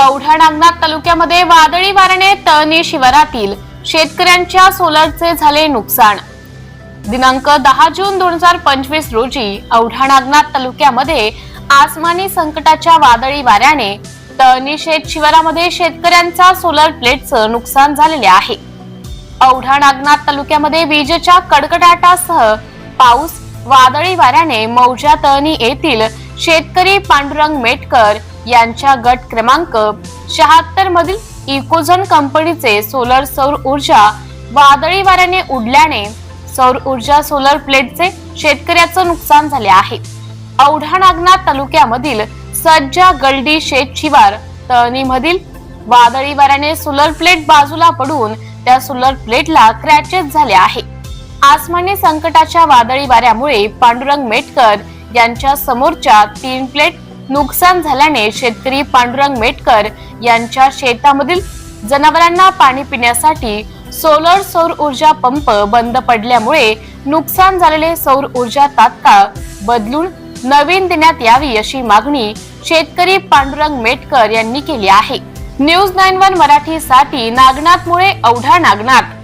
औढा नागनाथ तालुक्यामध्ये वादळी वाऱ्याने तळणी शिवारातील शेतकऱ्यांच्या सोलरचे झाले नुकसान. दिनांक दहा जून दोन हजार पंचवीस रोजी औढा नागनाथ तालुक्यामध्ये आसमानी संकटाच्या वादळी वाऱ्याने तळणी शेत शिवारामध्ये शेतकऱ्यांचा सोलर प्लेटचं नुकसान झालेले आहे. औढा नागनाथ तालुक्यामध्ये विजेच्या कडकडाटासह पाऊस वादळी वाऱ्याने मौजा तळणी येथील शेतकरी पांडुरंग मेटकर यांच्या गट क्रमांक शहात्तर मधील इकोझन कंपनीचे सोलर सौर ऊर्जा वादळी वाऱ्याने उडल्याने सौर ऊर्जा सोलर प्लेटचे शेतकऱ्याचं नुकसान झाले आहे. औढा नागनाथ तालुक्यामधील सज्जा गल्डी शेत शिवार तळणीमधील वादळी वाऱ्याने सोलर प्लेट बाजूला पडून त्या सोलर प्लेटला क्रॅचेस झाले आहे. आसमानी संकटाच्या वादळी वाऱ्यामुळे पांडुरंग मेटकर यांच्या समोरच्या तीन प्लेट नुकसान झाल्याने शेतकरी पांडुरंग मेटकर यांच्या शेतामधील जनावरांना पाणी पिण्यासाठी सोलर सौर ऊर्जा पंप बंद पडल्यामुळे नुकसान झालेले सौर ऊर्जा तात्काळ बदलून नवीन देण्यात यावी अशी मागणी शेतकरी पांडुरंग मेटकर यांनी केली आहे. न्यूज नाईन वन मराठीसाठी नागनाथमुळे अवढा नागनाथ.